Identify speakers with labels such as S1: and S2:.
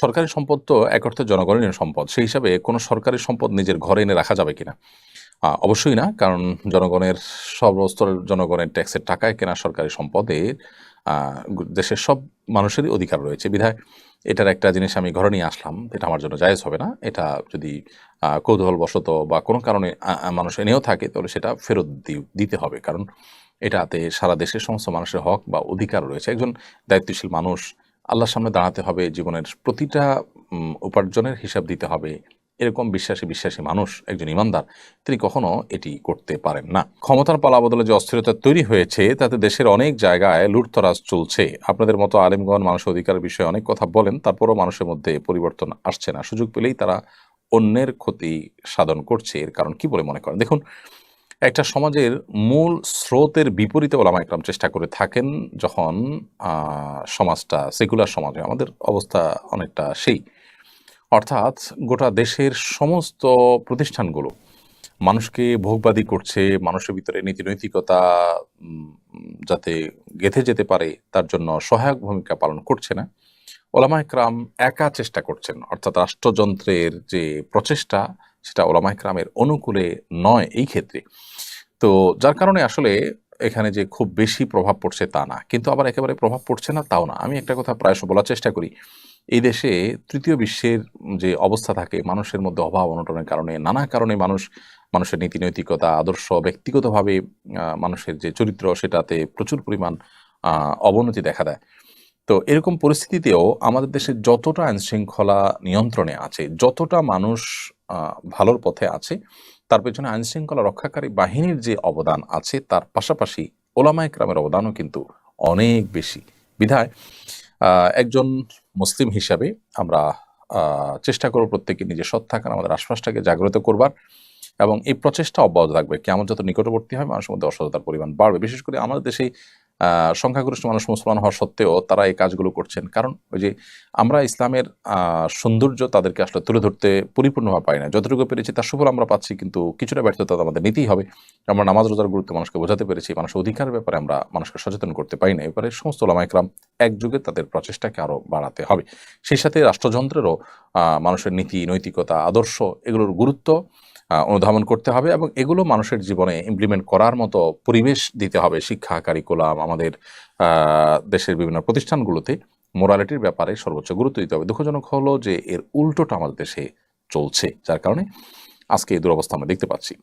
S1: সরকারি সম্পদ তো এক অর্থে জনগণের সম্পদ। সেই হিসাবে কোনো সরকারি সম্পদ নিজের ঘরে এনে রাখা যাবে কিনা? অবশ্যই না, কারণ জনগণের সর্বস্তরের জনগণের ট্যাক্সের টাকায় কেনা সরকারি সম্পদের দেশের সব মানুষেরই অধিকার রয়েছে। বিধায় এটার একটা জিনিস আমি ঘরে নিয়ে আসলাম, এটা আমার জন্য জায়েজ হবে না। এটা যদি কৌতূহলবশত বা কোনো কারণে মানুষ এনেও থাকে, তাহলে সেটা ফেরত দিতে হবে। কারণ এটাতে সারা দেশের সমস্ত মানুষের হক বা অধিকার রয়েছে। একজন দায়িত্বশীল মানুষ আল্লাহর সামনে দাঁড়াতে হবে, জীবনের প্রতিটা উপার্জনের হিসাব দিতে হবে। এরকম বিশ্বাসী বিশ্বাসী মানুষ একজন ইমানদার, তিনি কখনো এটি করতে পারেন না। ক্ষমতার পালা বদলে যে অস্থিরতা তৈরি হয়েছে, তাতে দেশের অনেক জায়গায় লুটতরাজ চলছে। আপনাদের মতো আলিমগণ মানুষ অধিকার বিষয়ে অনেক কথা বলেন, তারপরও মানুষের মধ্যে পরিবর্তন আসছে না। সুযোগ পেলেই তারা অন্যের ক্ষতি সাধন করছে। এর কারণ কি বলে মনে করেন? দেখুন একটা সমাজের মূল স্রোতের বিপরীতে ওলামা একরাম চেষ্টা করে থাকেন যখন সমাজটা সেকুলার সমাজে আমাদের অবস্থা অনেকটা সেই। অর্থাৎ গোটা দেশের সমস্ত প্রতিষ্ঠানগুলো মানুষকে ভোগবাদী করছে মানুষের ভিতরে নীতিনৈতিকতা উম, যাতে গেঁথে যেতে পারে তার জন্য সহায়ক ভূমিকা পালন করছে না। ওলামা একরাম একা চেষ্টা করছেন অর্থাৎ রাষ্ট্রযন্ত্রের যে প্রচেষ্টা সেটা ওলামা একরামের অনুকূলে নয় এই ক্ষেত্রে। তো যার কারণে আসলে এখানে যে খুব বেশি প্রভাব পড়ছে তা না। কিন্তু আবার একেবারে প্রভাব পড়ছে না তাও না। আমি একটা কথা প্রায়শ বলার চেষ্টা করি। এই দেশে তৃতীয় বিশ্বের যে অবস্থা থাকে, মানুষের মধ্যে অভাব অনটনের কারণে, নানা কারণে মানুষ, মানুষের নীতি নৈতিকতা আদর্শ, ব্যক্তিগতভাবে মানুষের যে চরিত্র সেটাতে প্রচুর পরিমাণ অবনতি দেখা দেয়। তো এরকম পরিস্থিতিতেও আমাদের দেশে যতটা আইনশৃঙ্খলা নিয়ন্ত্রণে আছে, যতটা মানুষ ভালোর পথে আছে। তার পেছনে আইন শৃঙ্খলা রক্ষাকারী বাহিনীর যে অবদান আছে, তার পাশাপাশি ওলামা একরামের অবদানও কিন্তু অনেক বেশি। বিধায় একজন মুসলিম হিসাবে আমরা চেষ্টা করব প্রত্যেকে নিজে সৎ থাকার, আমাদের আশপাশটাকে জাগ্রত করবার এবং এই প্রচেষ্টা অব্যাহত থাকবে। কেমন যত নিকটবর্তী হয় মানুষের মধ্যে অসততার পরিমাণ বাড়বে। বিশেষ করে আমাদের দেশে সংখ্যাগরিষ্ঠ মানুষ মুসলমান হওয়া সত্ত্বেও তারা এই কাজগুলো করছেন। কারণ ওই যে আমরা ইসলামের সৌন্দর্য তাদেরকে আসলে তুলে ধরতে পরিপূর্ণভাবে পাই না। যতটুকু পেরেছি তার সুফল আমরা পাচ্ছি, কিন্তু কিছুটা ব্যর্থতা আমাদের নিতেই হবে। আমরা নামাজ রোজার গুরুত্ব মানুষকে বোঝাতে পেরেছি, মানুষের অধিকারের ব্যাপারে আমরা মানুষকে সচেতন করতে পারি না। এবারে সমস্ত ওলামাইকরাম একযুগে তাদের প্রচেষ্টাকে আরও বাড়াতে হবে। সেই সাথে রাষ্ট্রযন্ত্রেরও মানুষের নীতি, নৈতিকতা, আদর্শ এগুলোর গুরুত্ব অনুধাবন করতে হবে এবং এগুলো মানুষের জীবনে ইমপ্লিমেন্ট করার মতো পরিবেশ দিতে হবে। শিক্ষা কারিকুলাম আমাদের দেশের বিভিন্ন প্রতিষ্ঠানগুলোতে মোরালিটির ব্যাপারে সর্বোচ্চ গুরুত্ব দিতে হবে। দুঃখজনক হলো যে এর উল্টোটা আমাদের দেশে চলছে, যার কারণে আজকে এই দুরবস্থা আমরা দেখতে পাচ্ছি।